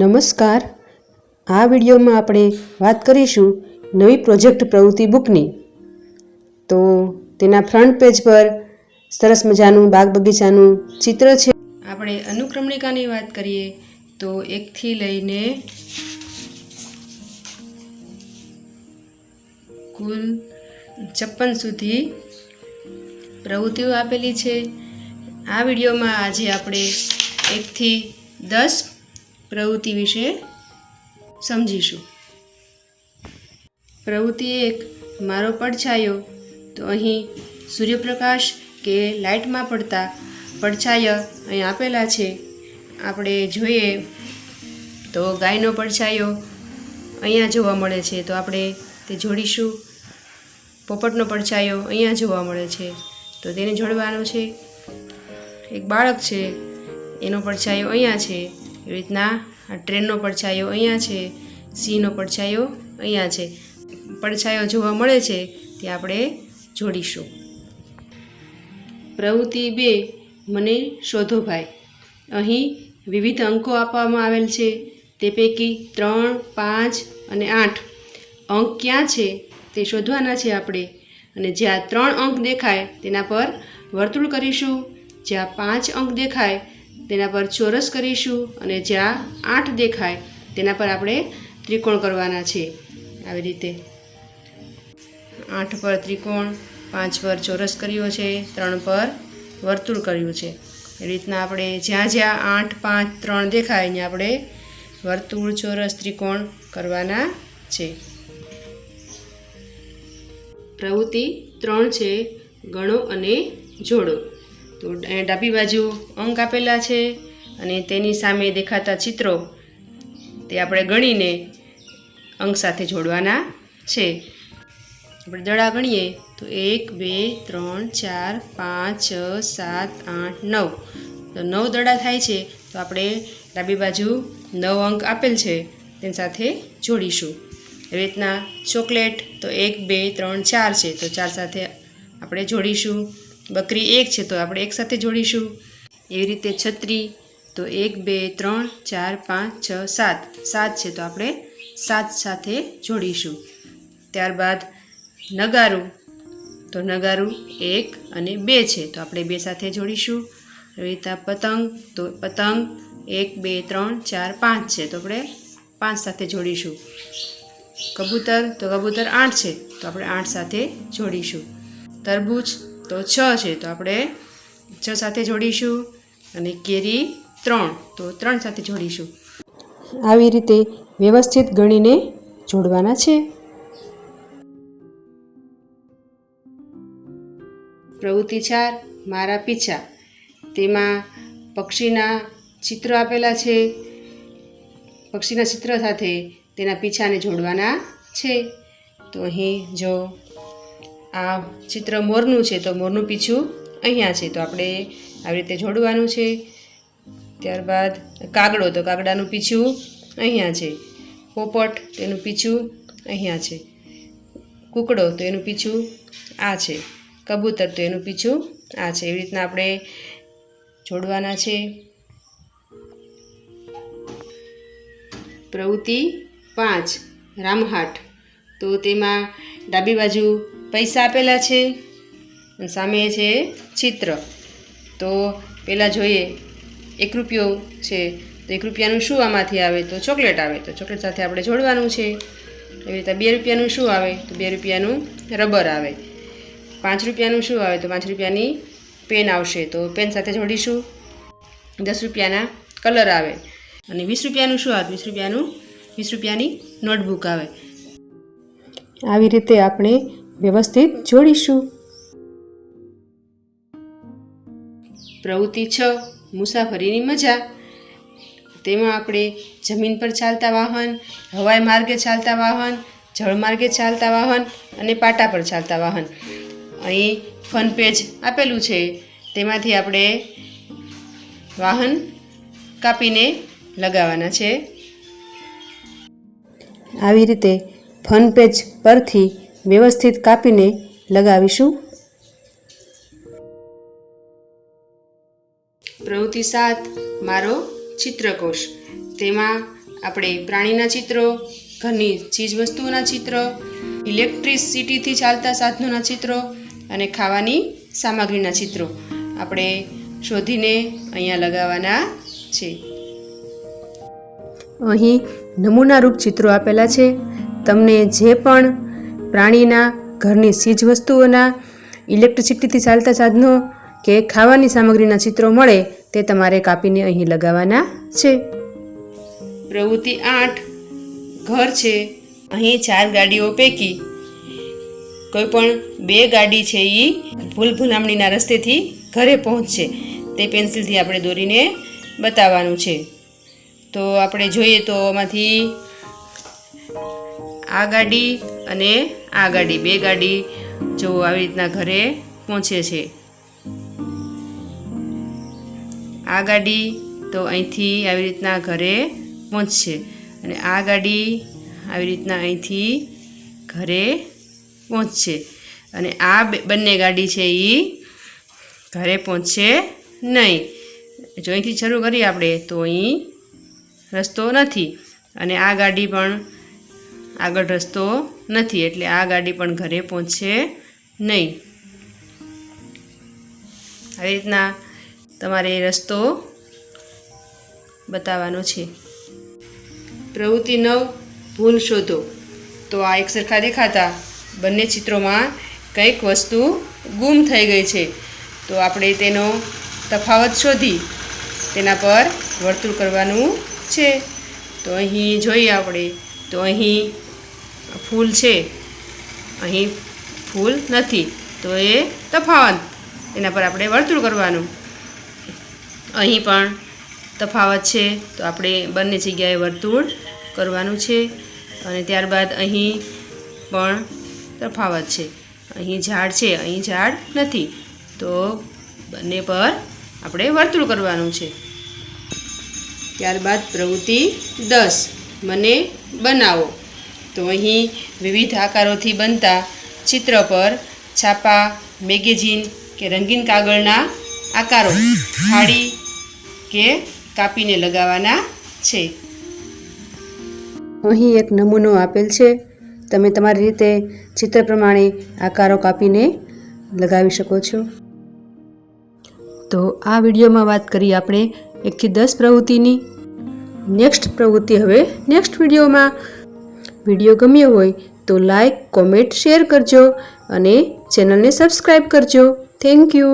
નમસ્કાર. આ વિડીયોમાં આપણે વાત કરીશું નવી પ્રોજેક્ટ પ્રવૃત્તિ બુકની. તો તેના ફ્રન્ટ પેજ પર સરસ મજાનું બાગ બગીચાનું ચિત્ર છે. આપણે અનુક્રમણિકાની વાત કરીએ તો એકથી લઈને કુલ છપ્પન સુધી પ્રવૃત્તિઓ આપેલી છે. આ વિડીયોમાં આજે આપણે એકથી દસ પ્રવૃત્તિ વિશે સમજીશું. પ્રવૃત્તિ એક મારો પડછાયો તો અહીં સૂર્યપ્રકાશ કે લાઇટમાં પડતા પડછાયા અહીં આપેલા છે. આપણે જોઈએ તો ગાયનો પડછાયો અહીંયા જોવા મળે છે, તો આપણે તે જોડીશું. પોપટનો પડછાયો અહીંયા જોવા મળે છે, તો તેને જોડવાનો છે. એક બાળક છે, એનો પડછાયો અહીંયા છે. એવી રીતના આ ટ્રેનનો પડછાયો અહીંયા છે સિંહનો પડછાયો અહીંયા છે. પડછાયો જોવા મળે છે તે આપણે જોડીશું. પ્રવૃત્તિ બે, મને શોધો ભાઈ. અહીં વિવિધ અંકો આપવામાં આવેલ છે, તે પૈકી ત્રણ, પાંચ અને આઠ. અંક ક્યાં છે તે શોધવાના છે આપણે. અને જ્યાં ત્રણ અંક દેખાય તેના પર વર્તુળ કરીશું. જ્યાં પાંચ અંક દેખાય તેના પર ચોરસ કરીશું અને જ્યાં આઠ દેખાય તેના પર આપણે ત્રિકોણ કરવાના છે. આવી રીતે. આઠ પર ત્રિકોણ, પાંચ પર ચોરસ કર્યો છે, ત્રણ પર વર્તુળ કર્યું છે. એ રીતના આપણે જ્યાં જ્યાં આઠ, પાંચ, ત્રણ દેખાય ત્યાં આપણે વર્તુળ, ચોરસ, ત્રિકોણ કરવાના છે. પ્રવૃત્તિ ત્રણ છે, ગણો અને જોડો. તો ડાબી બાજુ અંક આપેલા છે અને તેની સામે દેખાતા ચિત્રો તે આપણે ગણીને અંક સાથે જોડવાના છે. આપણે દડા ગણીએ તો એક, બે, ત્રણ, ચાર, પાંચ, છ, સાત, આઠ, નવ. તો નવ દડા થાય છે તો આપણે ડાબી બાજુ નવ અંક આપેલ છે તેની સાથે જોડીશું. એવી રીતના ચોકલેટ તો એક, બે, ત્રણ, ચાર છે તો ચાર સાથે આપણે જોડીશું. બકરી એક છે, તો આપણે એક સાથે જોડીશું. એવી રીતે છત્રી, તો એક, બે, ત્રણ, ચાર, પાંચ, છ, સાત. સાત છે, તો આપણે સાત સાથે જોડીશું. ત્યારબાદ નગારું. તો નગારું એક અને બે છે, તો આપણે બે સાથે જોડીશું. એવી પતંગ, તો પતંગ એક, બે, ત્રણ, ચાર, પાંચ છે, તો આપણે પાંચ સાથે જોડીશું. કબૂતર, તો કબૂતર આઠ છે, તો આપણે આઠ સાથે જોડીશું. તરબૂચ તો છ છે તો આપણે છ સાથે જોડીશું અને કેરી ત્રણ તો ત્રણ સાથે જોડીશું. આવી રીતે વ્યવસ્થિત ગણીને જોડવાના છે. પ્રવૃત્તિ ચાર મારા પીછા. તેમાં પક્ષીના ચિત્રો આપેલા છે. પક્ષીના ચિત્ર સાથે તેના પીછાને જોડવાના છે. તો અહીં જો આ ચિત્ર મોરનું છે, તો મોરનું પીછું અહીંયા છે, તો આપણે આવી રીતે જોડવાનું છે. ત્યારબાદ કાગડો, તો કાગડાનું પીછું અહીંયા છે. પોપટ તેનું પીછું અહીંયા છે. કૂકડો, તો એનું પીછું આ છે. કબૂતર, તો એનું પીછું આ છે. એવી રીતના આપણે જોડવાના છે. પ્રવૃત્તિ પાંચ, રામહાટ. તો તેમાં ડાબી બાજુ પૈસા આપેલા છે અને સામે છે ચિત્ર. તો પહેલાં જોઈએ, એક રૂપિયો છે, તો એક રૂપિયાનું શું આમાંથી આવે? તો ચોકલેટ આવે. તો ચોકલેટ સાથે આપણે જોડવાનું છે. એવી રીતે બે રૂપિયાનું શું આવે? તો બે રૂપિયાનું રબર આવે. પાંચ રૂપિયાનું શું આવે? તો પાંચ રૂપિયાની પેન આવશે. તો પેન સાથે જોડીશું. દસ રૂપિયાના કલર આવે. અને વીસ રૂપિયાનું શું આવે? વીસ રૂપિયાનું, વીસ રૂપિયાની નોટબુક આવે. આવી રીતે આપણે વ્યવસ્થિત જોડીશું. પ્રવૃત્તિ છ મુસાફરીની મજા. તેમાં આપણે જમીન પર ચાલતા વાહન હવાઈ માર્ગે ચાલતા વાહન જળ માર્ગે ચાલતા વાહન અને પાટા પર ચાલતા વાહન. અહીં ફન પેજ આપેલું છે. તેમાંથી આપણે વાહન કાપીને લગાવવાના છે. આવી રીતે ફન પેજ પરથી વ્યવસ્થિત કાપીને લગાવીશું. પ્રવૃત્તિ સાત, મારો ચિત્રકોશ. તેમાં આપણે પ્રાણીના ચિત્રો, ઘરની ચીજવસ્તુઓના ચિત્ર ઇલેક્ટ્રિસિટીથી ચાલતા સાધનોના ચિત્રો અને ખાવાની સામગ્રીના ચિત્રો આપણે શોધીને અહીંયા લગાવવાના છે. અહીં નમૂનારૂપ ચિત્રો આપેલા છે. તમને જે પણ પ્રાણીના ઘરની ચીજવસ્તુઓના ઇલેક્ટ્રિસિટીથી ચાલતા સાધનો કે ખાવાની સામગ્રીના ચિત્રો મળે તે તમારે કાપીને અહીં લગાવવાના છે. પ્રવૃત્તિ આઠ. ઘર છે. અહીં ચાર ગાડીઓ પૈકી કોઈ પણ બે ગાડી છે એ ભૂલ ભૂલામણીના રસ્તેથી ઘરે પહોંચશે. તે પેન્સિલથી આપણે દોરીને બતાવવાનું છે. તો આપણે જોઈએ તો આમાંથી આ ગાડી અને આ ગાડી, બે ગાડી જો આવી રીતના ઘરે પહોંચે છે. આ ગાડી તો અહીંથી આવી રીતના ઘરે પહોંચશે અને આ ગાડી આવી રીતના અહીંથી ઘરે પહોંચશે. અને આ બંને ગાડી છે એ ઘરે પહોંચશે નહીં. જો અહીંથી શરૂ કરીએ આપણે તો અહીં રસ્તો નથી. અને આ ગાડી પણ આગળ રસ્તો નથી, એટલે આ ગાડી પણ ઘરે પહોંચશે નહીં. આવી રીતના તમારે રસ્તો બતાવવાનો છે. પ્રવૃત્તિ નવ, ભૂલ શોધો. તો આ એક સરખા દેખાતા. બંને ચિત્રોમાં કંઈક વસ્તુ ગુમ થઈ ગઈ છે. તો આપણે તેનો તફાવત શોધી, તેના પર વર્તુળ કરવાનું છે. તો અહીં જોઈએ આપણે. તો અહીં ફૂલ છે. અહીં ફૂલ નથી. તો એ તફાવત. એના પર આપણે વર્તુળ કરવાનું. અહીં પણ તફાવત છે. તો આપણે બંને જગ્યાએ વર્તુળ કરવાનું છે. અને ત્યારબાદ અહીં પણ તફાવત છે. અહીં ઝાડ છે. અહીં ઝાડ નથી. તો બંને પર આપણે વર્તુળ કરવાનું છે. ત્યારબાદ પ્રવૃત્તિ દસ. મને બનાવો. તો અહીં વિવિધ આકારોથી બનતા ચિત્ર પર છાપા, મેગેઝીન કે રંગીન કાગળના આકારો ફાડી કે કાપીને લગાવવાના છે. અહીં એક નમૂનો આપેલ છે. તમે તમારી રીતે ચિત્ર પ્રમાણે આકારો કાપીને લગાવી શકો છો. તો આ વિડીયોમાં વાત કરી આપણે એકથી દસ પ્રવૃત્તિની. નેક્સ્ટ પ્રવૃત્તિ હવે નેક્સ્ટ વિડીયોમાં. વીડિયો ગમ્યો હોય તો લાઈક કોમેન્ટ શેર કરજો અને ચેનલને સબસ્ક્રાઈબ કરજો. Thank you